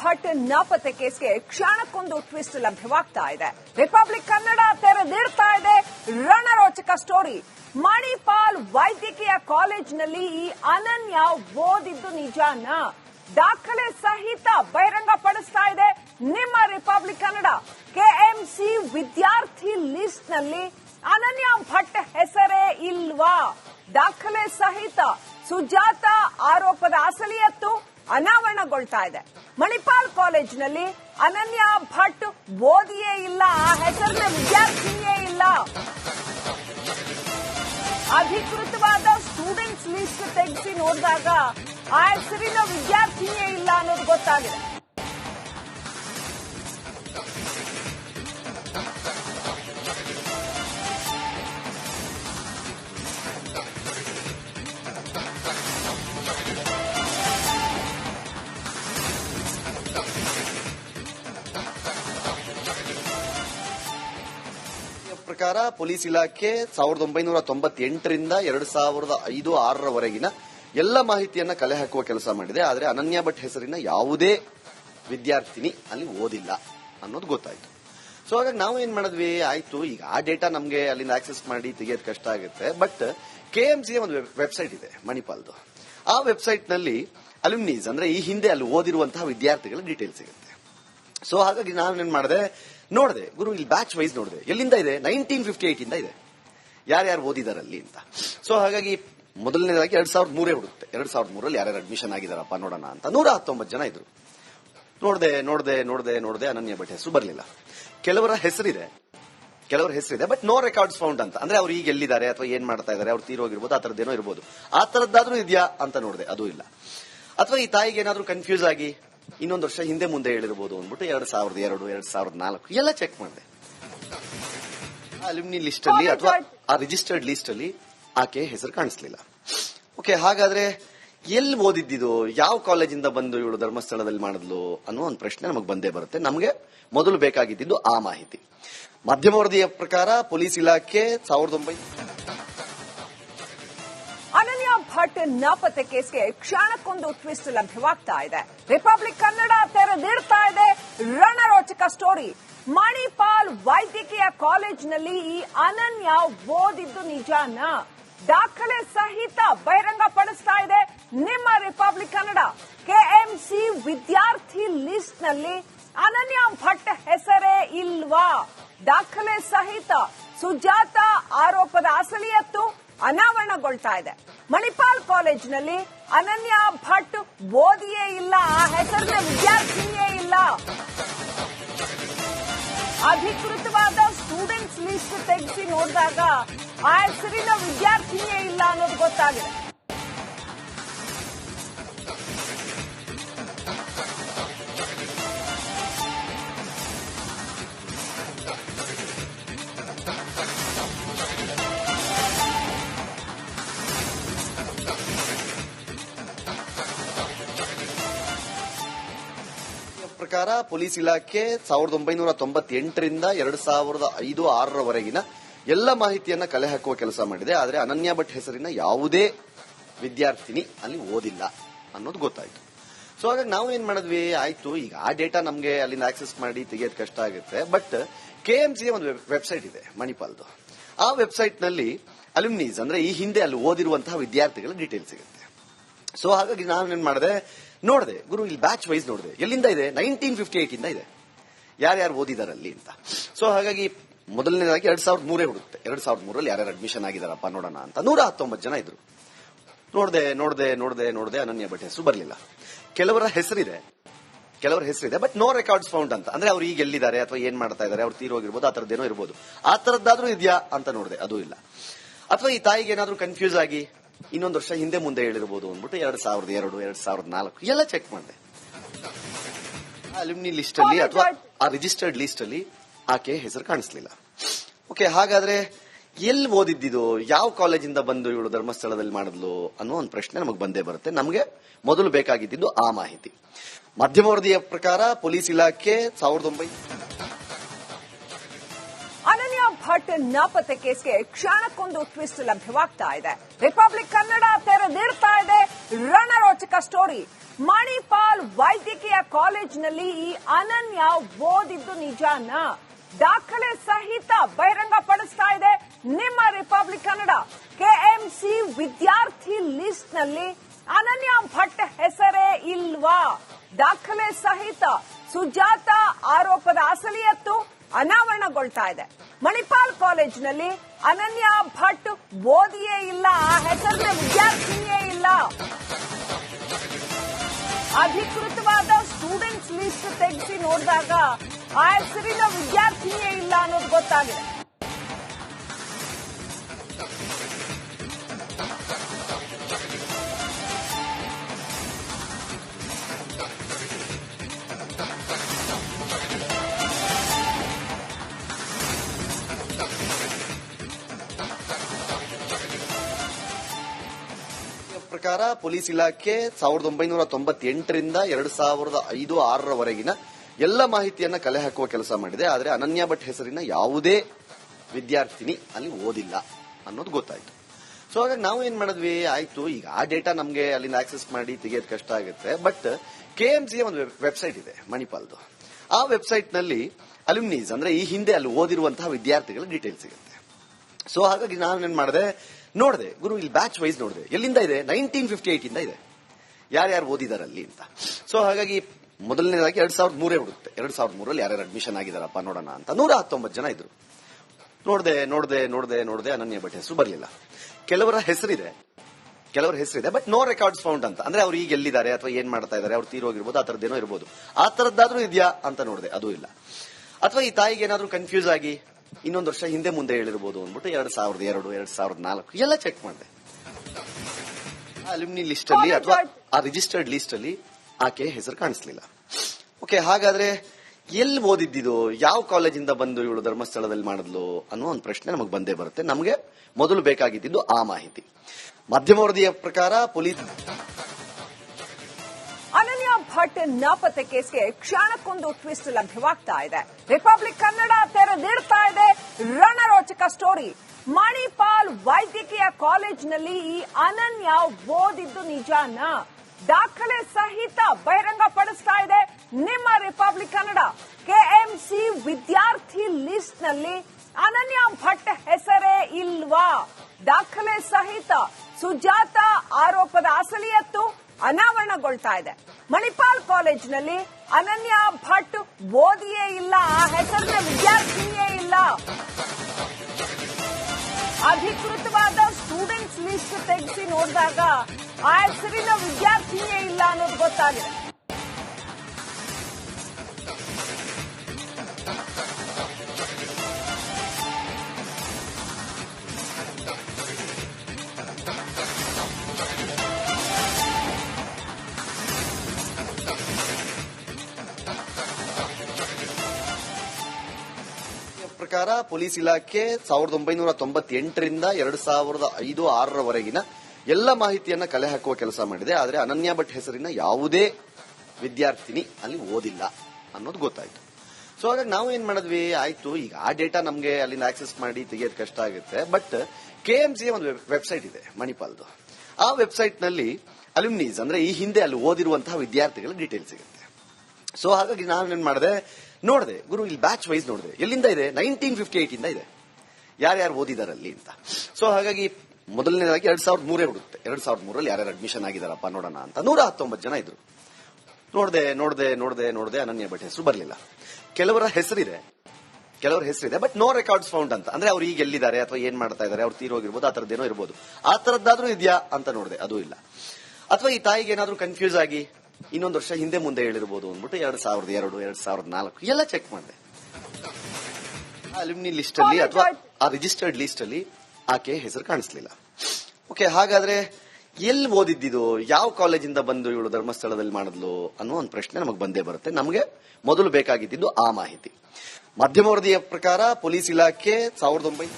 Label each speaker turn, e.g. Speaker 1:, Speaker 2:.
Speaker 1: ಭಟ್ ನಾಪತ್ತೆ ಕೇಸ್ಗೆ ಕ್ಷಣಕ್ಕೊಂದು ಟ್ವಿಸ್ಟ್ ಲಭ್ಯವಾಗ್ತಾ ಇದೆ. ರಿಪಬ್ಲಿಕ್ ಕನ್ನಡ ತೆರೆದಿಡ್ತಾ ಇದೆ. ರಣರೋಚಕ ಸ್ಟೋರಿ ಮಣಿಪಾಲ್ ವೈದ್ಯಕೀಯ ಕಾಲೇಜಿನಲ್ಲಿ ಈ ಅನನ್ಯ ಓದಿದ್ದು ನಿಜಾನ? ದಾಖಲೆ ಸಹಿತ ಬಹಿರಂಗ ಪಡಿಸ್ತಾ ಇದೆ. ನಿಮ್ಮ ರಿಪಬ್ಲಿಕ್ ಕನ್ನಡ ಕೆಎಂಸಿ ವಿದ್ಯಾರ್ಥಿ ಲಿಸ್ಟ್ನಲ್ಲಿ ಅನನ್ಯ ಭಟ್ ಹೆಸರೇ ಇಲ್ವಾ? ದಾಖಲೆ ಸಹಿತ ಸುಜಾತ ಆರೋಪದ ಅಸಲಿಯತ್ತು? ಅನಾವರಣಗೊಳ್ತಾ ಇದೆ. ಮಣಿಪಾಲ್ ಕಾಲೇಜಿನಲ್ಲಿ ಅನನ್ಯ ಭಟ್ ಓದಿಯೇ ಇಲ್ಲ, ಆ ಹೆಸರಿನ ವಿದ್ಯಾರ್ಥಿನಿಯೇ ಇಲ್ಲ. ಅಧಿಕೃತವಾದ ಸ್ಟೂಡೆಂಟ್ಸ್ ಲಿಸ್ಟ್ ತೆಗೆಸಿ ನೋಡಿದಾಗ ಆ ಹೆಸರಿನ ವಿದ್ಯಾರ್ಥಿನಿಯೇ ಇಲ್ಲ ಅನ್ನೋದು ಗೊತ್ತಾಗಿದೆ.
Speaker 2: ಪ್ರಕಾರ ಪೊಲೀಸ್ ಇಲಾಖೆ ಸಾವಿರದ ಒಂಬೈನೂರ ತೊಂಬತ್ತೆಂಟರಿಂದ ಎರಡು ಸಾವಿರದ ಐದು ಆರರವರೆಗಿನ ಎಲ್ಲ ಮಾಹಿತಿಯನ್ನ ಕಲೆ ಹಾಕುವ ಕೆಲಸ ಮಾಡಿದೆ. ಆದರೆ ಅನನ್ಯ ಭಟ್ ಹೆಸರಿನ ಯಾವುದೇ ವಿದ್ಯಾರ್ಥಿನಿ ಅಲ್ಲಿ ಓದಿಲ್ಲ ಅನ್ನೋದು ಗೊತ್ತಾಯ್ತು. ಸೊ ಹಾಗಾಗಿ ನಾವು ಏನ್ ಮಾಡಿದ್ವಿ? ಆಯ್ತು, ಈಗ ಆ ಡೇಟಾ ನಮಗೆ ಅಲ್ಲಿಂದ ಆಕ್ಸೆಸ್ ಮಾಡಿ ತೆಗೆಯೋದು ಕಷ್ಟ ಆಗುತ್ತೆ. ಬಟ್ ಕೆ ಎಂ ಸಿ ಒಂದು ವೆಬ್ಸೈಟ್ ಇದೆ, ಮಣಿಪಾಲ್ದು. ಆ ವೆಬ್ಸೈಟ್ನಲ್ಲಿ ಅಲ್ಯೂಮ್ನೀಸ್ ಅಂದ್ರೆ ಈ ಹಿಂದೆ ಅಲ್ಲಿ ಓದಿರುವಂತಹ ವಿದ್ಯಾರ್ಥಿಗಳ ಡೀಟೇಲ್ ಸಿಗುತ್ತೆ. ಸೊ ಹಾಗಾಗಿ ನಾನು ಏನ್ ಮಾಡಿದೆ? ನೋಡಿದೆ, ಗುರು, ಇಲ್ಲಿ ಬ್ಯಾಚ್ ವೈಸ್ ನೋಡಿದೆ. ಎಲ್ಲಿಂದ ಇದೆ? ನೈನ್ಟೀನ್ ಫಿಫ್ಟಿ ಏಟ್ ಇಂದ ಇದೆ. ಯಾರ್ಯಾರು ಓದಿದಾರಲ್ಲಿ ಅಂತ. ಸೊ ಹಾಗಾಗಿ ಮೊದಲನೇದಾಗಿ ಎರಡ್ ಸಾವಿರದ ಮೂರೇ ಹುಡುತ್ತೆ ಎರಡ್ ಸಾವಿರದ ಮೂರಲ್ಲಿ ಯಾರ್ಯಾರು ಅಡ್ಮಿಷನ್ ಆಗಿದಾರಪ್ಪ ನೋಡೋಣ ಅಂತ. ನೂರ ಹತ್ತೊಂಬತ್ತು ಜನ ಇದ್ರು. ನೋಡ್ದೆ ನೋಡ್ದೆ ನೋಡ್ದೆ ನೋಡ್ದೆ ಅನನ್ಯ ಭಟ್ ಹೆಸರು ಬರಲಿಲ್ಲ. ಕೆಲವರ ಹೆಸರಿದೆ. ಕೆಲವರ ಹೆಸರಿದೆ ಬಟ್ ನೋ ರೆಕಾರ್ಡ್ಸ್ ಫೌಂಡ್ ಅಂತ. ಅಂದ್ರೆ ಅವ್ರು ಈಗ ಎಲ್ಲಿದ್ದಾರೆ ಅಥವಾ ಏನ್ ಮಾಡ್ತಾ ಇದಾರೆ ಅವ್ರು ತೀರೋಗಿರ್ಬೋದು ಆ ತರದ್ದೇನೋ ಇರ್ಬೋದು. ಆ ತರದ್ದಾದ್ರೂ ಇದೆಯಾ ಅಂತ ನೋಡಿದೆ, ಅದು ಇಲ್ಲ. ಅಥವಾ ಈ ತಾಯಿಗೆ ಏನಾದ್ರೂ ಕನ್ಫ್ಯೂಸ್ ಆಗಿ ಇನ್ನೊಂದು ವರ್ಷ ಹಿಂದೆ ಮುಂದೆ ಹೇಳಿರ್ಬೋದು ಅಂದ್ಬಿಟ್ಟು ಎರಡ್ ಸಾವಿರದ ಎರಡು ಎರಡ್ ಸಾವಿರದ ನಾಲ್ಕು ಎಲ್ಲ ಚೆಕ್ ಮಾಡಿದೆ. ಅಲ್ಯೂಮಿನಿ ಲಿಸ್ಟ್ ಅಲ್ಲಿ ಅಥವಾ ಆ ರಿಜಿಸ್ಟರ್ಡ್ ಲಿಸ್ಟ್ ಅಲ್ಲಿ ಆಕೆ ಹೆಸರು ಕಾಣಿಸ್ಲಿಲ್ಲ. ಓಕೆ ಹಾಗಾದ್ರೆ ಎಲ್ಲಿ ಓದಿದ್ದಿದು? ಯಾವ ಕಾಲೇಜಿಂದ ಬಂದು ಇವಳು ಧರ್ಮಸ್ಥಳದಲ್ಲಿ ಮಾಡಿದ್ಲು ಅನ್ನೋ ಒಂದು ಪ್ರಶ್ನೆ ನಮಗೆ ಬಂದೇ ಬರುತ್ತೆ. ನಮಗೆ ಮೊದಲು ಬೇಕಾಗಿದ್ದು ಆ ಮಾಹಿತಿ. ಮಧ್ಯಮ ವರದಿಯ ಪ್ರಕಾರ ಪೊಲೀಸ್ ಇಲಾಖೆ ಸಾವಿರದ ಒಂಬೈನೂರ
Speaker 1: ಭಟ್ ನಾಪತ್ತೆ ಕೇಸ್ಗೆ ಕ್ಷಣಕ್ಕೊಂದು ಟ್ವಿಸ್ಟ್ ಲಭ್ಯವಾಗ್ತಾ ಇದೆ. ರಿಪಬ್ಲಿಕ್ ಕನ್ನಡ ತೆರೆದಿಡ್ತಾ ಇದೆ. ರಣರೋಚಕ ಸ್ಟೋರಿ ಮಣಿಪಾಲ್ ವೈದ್ಯಕೀಯ ಕಾಲೇಜಿನಲ್ಲಿ ಈ ಅನನ್ಯ ಓದಿದ್ದು ನಿಜಾನ? ದಾಖಲೆ ಸಹಿತ ಬಹಿರಂಗ ಪಡಿಸ್ತಾ ಇದೆ. ನಿಮ್ಮ ರಿಪಬ್ಲಿಕ್ ಕನ್ನಡ ಕೆಎಂಸಿ ವಿದ್ಯಾರ್ಥಿ ಲಿಸ್ಟ್ನಲ್ಲಿ ಅನನ್ಯ ಭಟ್ ಹೆಸರೇ ಇಲ್ವಾ? ದಾಖಲೆ ಸಹಿತ ಸುಜಾತ ಆರೋಪದ ಅಸಲಿಯತ್ತು ಅನಾವರಣಗೊಳ್ತಾ ಇದೆ. ಮಣಿಪಾಲ್ ಕಾಲೇಜಿನಲ್ಲಿ ಅನನ್ಯ ಭಟ್ ಓದಿಯೇ ಇಲ್ಲ, ಆ ಹೆಸರಿನ ವಿದ್ಯಾರ್ಥಿನಿಯೇ ಇಲ್ಲ. ಅಧಿಕೃತವಾದ ಸ್ಟೂಡೆಂಟ್ಸ್ ಲಿಸ್ಟ್ ತೆಗೆಸಿ ನೋಡಿದಾಗ ಆ ಹೆಸರಿನ ವಿದ್ಯಾರ್ಥಿನಿಯೇ ಇಲ್ಲ ಅನ್ನೋದು ಗೊತ್ತಾಗಿದೆ.
Speaker 2: ಪ್ರಕಾರ ಪೊಲೀಸ್ ಇಲಾಖೆ ಸಾವಿರದ ಒಂಬೈನೂರ ತೊಂಬತ್ತೆಂಟರಿಂದ ಎರಡು ಸಾವಿರದ ಐದು ಆರರವರೆಗಿನ ಎಲ್ಲ ಮಾಹಿತಿಯನ್ನ ಕಲೆ ಹಾಕುವ ಕೆಲಸ ಮಾಡಿದೆ. ಆದರೆ ಅನನ್ಯ ಭಟ್ ಹೆಸರಿನ ಯಾವುದೇ ವಿದ್ಯಾರ್ಥಿನಿ ಅಲ್ಲಿ ಓದಿಲ್ಲ ಅನ್ನೋದು ಗೊತ್ತಾಯ್ತು. ಸೊ ಹಾಗಾಗಿ ನಾವು ಏನ್ ಮಾಡಿದ್ವಿ? ಆಯ್ತು, ಈಗ ಆ ಡೇಟಾ ನಮಗೆ ಅಲ್ಲಿಂದ ಆಕ್ಸೆಸ್ ಮಾಡಿ ತೆಗೆಯೋದು ಕಷ್ಟ ಆಗುತ್ತೆ. ಬಟ್ ಕೆ ಎಂ ಸಿ ಒಂದು ವೆಬ್ಸೈಟ್ ಇದೆ, ಮಣಿಪಾಲ್ದು. ಆ ವೆಬ್ಸೈಟ್ನಲ್ಲಿ ಅಲ್ಯೂಮ್ನೀಸ್ ಅಂದ್ರೆ ಈ ಹಿಂದೆ ಅಲ್ಲಿ ಓದಿರುವಂತಹ ವಿದ್ಯಾರ್ಥಿಗಳ ಡೀಟೇಲ್ ಸಿಗುತ್ತೆ. ಸೊ ಹಾಗಾಗಿ ನಾನು ಏನ್ ಮಾಡಿದೆ? ನೋಡಿದೆ, ಗುರು, ಇಲ್ಲಿ ಬ್ಯಾಚ್ ವೈಸ್ ನೋಡಿದೆ. ಎಲ್ಲಿಂದ ಇದೆ? ನೈನ್ಟೀನ್ ಫಿಫ್ಟಿ ಏಟ್ ಇಂದ ಇದೆ. ಯಾರ್ಯಾರು ಓದಿದಾರಲ್ಲಿ ಅಂತ. ಸೊ ಹಾಗಾಗಿ ಮೊದಲನೇದಾಗಿ ಎರಡ್ ಸಾವಿರದ ಮೂರೇ ಹುಡುತ್ತೆ ಎರಡ್ ಸಾವಿರದ ಮೂರಲ್ಲಿ ಯಾರ್ಯಾರು ಅಡ್ಮಿಷನ್ ಆಗಿದಾರಪ್ಪ ನೋಡೋಣ ಅಂತ. ನೂರ ಹತ್ತೊಂಬತ್ತು ಜನ ಇದ್ರು. ನೋಡ್ದೆ ನೋಡ್ದೆ ನೋಡ್ದೆ ನೋಡ್ದೆ, ಅನನ್ಯ ಭಟ್ ಹೆಸರು ಬರಲಿಲ್ಲ. ಕೆಲವರ ಹೆಸರಿದೆ. ಕೆಲವರ ಹೆಸರಿದೆ ಬಟ್ ನೋ ರೆಕಾರ್ಡ್ಸ್ ಫೌಂಡ್ ಅಂತ. ಅಂದ್ರೆ ಅವ್ರು ಈಗ ಎಲ್ಲಿದ್ದಾರೆ ಅಥವಾ ಏನ್ ಮಾಡ್ತಾ ಇದಾರೆ ಅವ್ರು ತೀರೋಗಿರ್ಬೋದು ಆ ತರದ್ದೇನೋ ಇರ್ಬೋದು. ಆ ತರದ್ದಾದ್ರೂ ಇದೆಯಾ ಅಂತ ನೋಡಿದೆ, ಅದು ಇಲ್ಲ. ಅಥವಾ ಈ ತಾಯಿಗೆ ಏನಾದ್ರೂ ಕನ್ಫ್ಯೂಸ್ ಆಗಿ ಇನ್ನೊಂದು ವರ್ಷ ಹಿಂದೆ ಮುಂದೆ ಹೇಳಿರ್ಬೋದು ಅಂದ್ಬಿಟ್ಟು ಎರಡ್ ಸಾವಿರದ ಎರಡು ಎರಡ್ ಸಾವಿರದ ನಾಲ್ಕು ಎಲ್ಲ ಚೆಕ್ ಮಾಡಿದೆ. ಅಲ್ಯೂಮಿನಿ ಲಿಸ್ಟ್ ಅಲ್ಲಿ ಅಥವಾ ಆ ರಿಜಿಸ್ಟರ್ಡ್ ಲಿಸ್ಟ್ ಅಲ್ಲಿ ಆಕೆ ಹೆಸರು ಕಾಣಿಸ್ಲಿಲ್ಲ. ಓಕೆ ಹಾಗಾದ್ರೆ ಎಲ್ಲಿ ಓದಿದ್ದಿದು? ಯಾವ ಕಾಲೇಜಿಂದ ಬಂದು ಇವಳು ಧರ್ಮಸ್ಥಳದಲ್ಲಿ ಮಾಡಿದ್ಲು ಅನ್ನೋ ಒಂದು ಪ್ರಶ್ನೆ ನಮಗೆ ಬಂದೇ ಬರುತ್ತೆ. ನಮಗೆ ಮೊದಲು ಬೇಕಾಗಿದ್ದು ಆ ಮಾಹಿತಿ. ಮಧ್ಯಮ ವರದಿಯ ಪ್ರಕಾರ ಪೊಲೀಸ್ ಇಲಾಖೆ ಸಾವಿರದ ಒಂಬೈನೂರ
Speaker 1: ಭಟ್ ನಾಪತ್ತೆ ಕೇಸ್ಗೆ ಕ್ಷಣಕ್ಕೊಂದು ಟ್ವಿಸ್ಟ್ ಲಭ್ಯವಾಗ್ತಾ ಇದೆ. ರಿಪಬ್ಲಿಕ್ ಕನ್ನಡ ತೆರೆದಿಡ್ತಾ ಇದೆ. ರಣರೋಚಕ ಸ್ಟೋರಿ ಮಣಿಪಾಲ್ ವೈದ್ಯಕೀಯ ಕಾಲೇಜ್ನಲ್ಲಿ ಈ ಅನನ್ಯ ಓದಿದ್ದು ನಿಜಾನ? ದಾಖಲೆ ಸಹಿತ ಬಹಿರಂಗಪಡಿಸ್ತಾ ಕಾಲೇಜಿನಲ್ಲಿ ಅನನ್ಯ ಭಟ್ ಓದಿಯೇ ಇಲ್ಲ ಆ ಹೆಸರಿನ ವಿದ್ಯಾರ್ಥಿನಿಯೇ ಇಲ್ಲ. ಅಧಿಕೃತವಾದ ಸ್ಟೂಡೆಂಟ್ಸ್ ಲಿಸ್ಟ್ ತೆಗೆಸಿ ನೋಡಿದಾಗ ಆ ಹೆಸರಿನ ವಿದ್ಯಾರ್ಥಿನಿಯೇ ಇಲ್ಲ ಅನ್ನೋದು ಗೊತ್ತಾಗಿದೆ.
Speaker 2: ಪ್ರಕಾರ ಪೊಲೀಸ್ ಇಲಾಖೆ ಸಾವಿರದ ಒಂಬೈನೂರ ತೊಂಬತ್ತೆಂಟರಿಂದ ಎರಡು ಸಾವಿರದ ಐದು ಆರರವರೆಗಿನ ಎಲ್ಲ ಮಾಹಿತಿಯನ್ನ ಕಲೆ ಹಾಕುವ ಕೆಲಸ ಮಾಡಿದೆ. ಆದರೆ ಅನನ್ಯ ಭಟ್ ಹೆಸರಿನ ಯಾವುದೇ ವಿದ್ಯಾರ್ಥಿನಿ ಅಲ್ಲಿ ಓದಿಲ್ಲ ಅನ್ನೋದು ಗೊತ್ತಾಯ್ತು. ಸೊ ಹಾಗಾಗಿ ನಾವು ಏನ್ ಮಾಡಿದ್ವಿ? ಆಯ್ತು, ಈಗ ಆ ಡೇಟಾ ನಮಗೆ ಅಲ್ಲಿಂದ ಆಕ್ಸೆಸ್ ಮಾಡಿ ತೆಗೆಯೋದು ಕಷ್ಟ ಆಗುತ್ತೆ. ಬಟ್ ಕೆ ಎಂ ಸಿ ಒಂದು ವೆಬ್ಸೈಟ್ ಇದೆ, ಮಣಿಪಾಲ್ದು. ಆ ವೆಬ್ಸೈಟ್ನಲ್ಲಿ ಅಲ್ಯೂಮ್ನೀಸ್ ಅಂದ್ರೆ ಈ ಹಿಂದೆ ಅಲ್ಲಿ ಓದಿರುವಂತಹ ವಿದ್ಯಾರ್ಥಿಗಳ ಡೀಟೇಲ್ ಸಿಗುತ್ತೆ. ಸೊ ಹಾಗಾಗಿ ನಾನು ಏನ್ ಮಾಡಿದೆ? ನೋಡಿದೆ, ಗುರು, ಇಲ್ಲಿ ಬ್ಯಾಚ್ ವೈಸ್ ನೋಡಿದೆ. ಎಲ್ಲಿಂದ ಇದೆ? ನೈನ್ಟೀನ್ ಫಿಫ್ಟಿ ಏಟ್ ಇಂದ ಇದೆ. ಯಾರ್ಯಾರು ಓದಿದಾರೆ ಅಲ್ಲಿ ಅಂತ. ಸೊ ಹಾಗಾಗಿ ಮೊದಲನೇದಾಗಿ ಎರಡ್ ಸಾವಿರದ ಮೂರೇ ಹುಡುಕ್ತೆ ಎರಡ್ ಸಾವಿರದ ಮೂರಲ್ಲಿ ಯಾರ್ಯಾರು ಅಡ್ಮಿಷನ್ ಆಗಿದಾರಪ್ಪ ನೋಡೋಣ ಅಂತ. ನೂರ ಹತ್ತೊಂಬತ್ತು ಜನ ಇದ್ರು. ನೋಡಿದೆ ನೋಡಿದೆ ನೋಡಿದೆ ನೋಡಿದೆ, ಅನನ್ಯ ಭಟ್ ಹೆಸರು ಬರಲಿಲ್ಲ. ಕೆಲವರ ಹೆಸರಿದೆ. ಕೆಲವರ ಹೆಸರಿದೆ ಬಟ್ ನೋ ರೆಕಾರ್ಡ್ಸ್ ಫೌಂಡ್ ಅಂತ. ಅಂದ್ರೆ ಅವ್ರು ಈಗ ಎಲ್ಲಿದ್ದಾರೆ, ಅಥವಾ ಏನ್ ಮಾಡ್ತಾ ಇದ್ದಾರೆ, ಅವ್ರು ತೀರೋಗಿರ್ಬೋದು ಆ ತರದ್ದೇನೋ ಇರ್ಬೋದು. ಆ ತರದ್ದಾದ್ರೂ ಇದೆಯಾ ಅಂತ ನೋಡಿದೆ, ಅದು ಇಲ್ಲ. ಅಥವಾ ಈ ತಾಯಿಗೆ ಏನಾದ್ರೂ ಕನ್ಫ್ಯೂಸ್ ಆಗಿ ಇನ್ನೊಂದು ವರ್ಷ ಹಿಂದೆ ಮುಂದೆ ಹೇಳಿರ್ಬೋದು ಅಂದ್ಬಿಟ್ಟು ಎರಡ್ ಸಾವಿರದ ಎರಡು ಎರಡ್ ಸಾವಿರದ ನಾಲ್ಕು ಎಲ್ಲ ಚೆಕ್ ಮಾಡಿದೆ. ಅಲ್ಯೂಮಿನಿ ಲಿಸ್ಟ್ ಅಲ್ಲಿ ಅಥವಾ ಆ ರಿಜಿಸ್ಟರ್ಡ್ ಲಿಸ್ಟ್ ಅಲ್ಲಿ ಆಕೆ ಹೆಸರು ಕಾಣಿಸ್ಲಿಲ್ಲ. ಓಕೆ ಹಾಗಾದ್ರೆ ಎಲ್ಲಿ ಓದಿದ್ದಿದು? ಯಾವ ಕಾಲೇಜಿಂದ ಬಂದು ಇವಳು ಧರ್ಮಸ್ಥಳದಲ್ಲಿ ಮಾಡಿದ್ಲು ಅನ್ನೋ ಒಂದು ಪ್ರಶ್ನೆ ನಮಗೆ ಬಂದೇ ಬರುತ್ತೆ. ನಮಗೆ ಮೊದಲು ಬೇಕಾಗಿದ್ದು ಆ ಮಾಹಿತಿ. ಮಾಧ್ಯಮ ವರದಿಯ ಪ್ರಕಾರ ಪೊಲೀಸ್
Speaker 1: ಭಟ್ ನಾಪತ್ತೆ ಕೇಸ್ಗೆ ಕ್ಷಣಕ್ಕೊಂದು ಟ್ವಿಸ್ಟ್ ಲಭ್ಯವಾಗ್ತಾ ಇದೆ. ರಿಪಬ್ಲಿಕ್ ಕನ್ನಡ ತೆರೆದಿಡ್ತಾ ಇದೆ. ರಣರೋಚಕ ಸ್ಟೋರಿ ಮಣಿಪಾಲ್ ವೈದ್ಯಕೀಯ ಕಾಲೇಜಿನಲ್ಲಿ ಈ ಅನನ್ಯ ಓದಿದ್ದು ನಿಜಾನ? ದಾಖಲೆ ಸಹಿತ ಬಹಿರಂಗಪಡಿಸ್ತಾ ಇದೆ. ನಿಮ್ಮ ರಿಪಬ್ಲಿಕ್ ಕನ್ನಡ ಕೆಎಂಸಿ ವಿದ್ಯಾರ್ಥಿ ಲಿಸ್ಟ್ನಲ್ಲಿ ಅನನ್ಯ ಭಟ್ ಹೆಸರೇ ಇಲ್ವಾ? ದಾಖಲೆ ಸಹಿತ ಸುಜಾತ ಆರೋಪದ ಅಸಲಿಯತ್ತು ಅನಾವರಣಗೊಳ್ತಾ ಇದೆ. ಮಣಿಪಾಲ್ ಕಾಲೇಜಿನಲ್ಲಿ ಅನನ್ಯ ಭಟ್ ಓದಿಯೇ ಇಲ್ಲ, ಆ ಹೆಸರಿನ ವಿದ್ಯಾರ್ಥಿನಿಯೇ ಇಲ್ಲ. ಅಧಿಕೃತವಾದ ಸ್ಟೂಡೆಂಟ್ಸ್ ಲಿಸ್ಟ್ ತೆಗೆಸಿ ನೋಡಿದಾಗ ಆ ಹೆಸರಿನ ವಿದ್ಯಾರ್ಥಿನಿಯೇ ಇಲ್ಲ ಅನ್ನೋದು ಗೊತ್ತಾಗಿದೆ.
Speaker 2: ಪ್ರಕಾರ ಪೊಲೀಸ್ ಇಲಾಖೆ ಸಾವಿರದ ಒಂಬೈನೂರ ತೊಂಬತ್ತೆಂಟರಿಂದ ಎರಡು ಸಾವಿರದ ಐದು ಆರರವರೆಗಿನ ಎಲ್ಲ ಮಾಹಿತಿಯನ್ನ ಕಲೆ ಹಾಕುವ ಕೆಲಸ ಮಾಡಿದೆ. ಆದರೆ ಅನನ್ಯ ಭಟ್ ಹೆಸರಿನ ಯಾವುದೇ ವಿದ್ಯಾರ್ಥಿನಿ ಅಲ್ಲಿ ಓದಿಲ್ಲ ಅನ್ನೋದು ಗೊತ್ತಾಯ್ತು. ಸೊ ಹಾಗಾಗಿ ನಾವು ಏನ್ ಮಾಡಿದ್ವಿ? ಆಯ್ತು, ಈಗ ಆ ಡೇಟಾ ನಮಗೆ ಅಲ್ಲಿಂದ ಆಕ್ಸೆಸ್ ಮಾಡಿ ತೆಗೆಯೋದು ಕಷ್ಟ ಆಗುತ್ತೆ. ಬಟ್ ಕೆ ಎಂ ಸಿ ಒಂದು ವೆಬ್ಸೈಟ್ ಇದೆ, ಮಣಿಪಾಲ್ದು. ಆ ವೆಬ್ಸೈಟ್ನಲ್ಲಿ ಅಲ್ಯೂಮ್ನೀಸ್ ಅಂದ್ರೆ ಈ ಹಿಂದೆ ಅಲ್ಲಿ ಓದಿರುವಂತಹ ವಿದ್ಯಾರ್ಥಿಗಳ ಡೀಟೇಲ್ ಸಿಗುತ್ತೆ. ಸೊ ಹಾಗಾಗಿ ನಾನು ಏನ್ ಮಾಡಿದೆ? ನೋಡಿದೆ, ಗುರು, ಇಲ್ಲಿ ಬ್ಯಾಚ್ ವೈಸ್ ನೋಡಿದೆ. ಎಲ್ಲಿಂದ ಇದೆ? ನೈನ್ಟೀನ್ ಫಿಫ್ಟಿ ಏಟ್ ಇಂದ ಇದೆ. ಯಾರ್ಯಾರು ಓದಿದಾರಲ್ಲಿ ಅಂತ. ಸೊ ಹಾಗಾಗಿ ಮೊದಲನೇದಾಗಿ ಎರಡ್ ಸಾವಿರದ ಮೂರೇ ಹುಡುಕ್ತೆ. ಎರಡ್ ಸಾವಿರದ ಮೂರಲ್ಲಿ ಯಾರ್ಯಾರು ಅಡ್ಮಿಷನ್ ಆಗಿದಾರಪ್ಪ ನೋಡೋಣ ಅಂತ. ನೂರ ಹತ್ತೊಂಬತ್ತು ಜನ ಇದ್ರು. ನೋಡ್ದೆ ನೋಡ್ದೆ ನೋಡ್ದೆ ನೋಡ್ದೆ ಅನನ್ಯ ಭಟ್ ಹೆಸರು ಬರಲಿಲ್ಲ. ಕೆಲವರ ಹೆಸರಿದೆ. ಕೆಲವರ ಹೆಸರಿದೆ ಬಟ್ ನೋ ರೆಕಾರ್ಡ್ಸ್ ಫೌಂಡ್ ಅಂತ. ಅಂದ್ರೆ ಅವ್ರು ಈಗ ಎಲ್ಲಿದ್ದಾರೆ ಅಥವಾ ಏನ್ ಮಾಡ್ತಾ ಇದ್ದಾರೆ, ಅವ್ರು ತೀರೋಗಿರ್ಬೋದು ಆ ತರದ್ದೇನೋ ಇರ್ಬೋದು. ಆ ತರದ್ದಾದ್ರೂ ಇದೆಯಾ ಅಂತ ನೋಡಿದೆ, ಅದು ಇಲ್ಲ. ಅಥವಾ ಈ ತಾಯಿಗೆ ಏನಾದ್ರೂ ಕನ್ಫ್ಯೂಸ್ ಆಗಿ ಇನ್ನೊಂದು ವರ್ಷ ಹಿಂದೆ ಮುಂದೆ ಹೇಳಿರ್ಬೋದು ಅಂದ್ಬಿಟ್ಟು ಎರಡ್ ಸಾವಿರದ ಎರಡು ಎರಡ್ ಸಾವಿರದ ನಾಲ್ಕು ಎಲ್ಲ ಚೆಕ್ ಮಾಡಿದೆ. ಅಲ್ಯೂಮಿನಿ ಲಿಸ್ಟ್ ಅಲ್ಲಿ ಅಥವಾ ಆ ರಿಜಿಸ್ಟರ್ಡ್ ಲಿಸ್ಟ್ ಅಲ್ಲಿ ಆಕೆ ಹೆಸರು ಕಾಣಿಸ್ಲಿಲ್ಲ. ಓಕೆ ಹಾಗಾದ್ರೆ ಎಲ್ಲಿ ಓದಿದ್ದಿದು? ಯಾವ ಕಾಲೇಜಿಂದ ಬಂದು ಇವಳು ಧರ್ಮಸ್ಥಳದಲ್ಲಿ ಮಾಡಿದ್ಲು ಅನ್ನೋ ಒಂದು ಪ್ರಶ್ನೆ ನಮಗೆ ಬಂದೇ ಬರುತ್ತೆ. ನಮಗೆ ಮೊದಲು ಬೇಕಾಗಿದ್ದು ಆ ಮಾಹಿತಿ. ಮಧ್ಯಮ ವರದಿಯ ಪ್ರಕಾರ ಪೊಲೀಸ್ ಇಲಾಖೆ ಸಾವಿರದ ಒಂಬೈನೂರ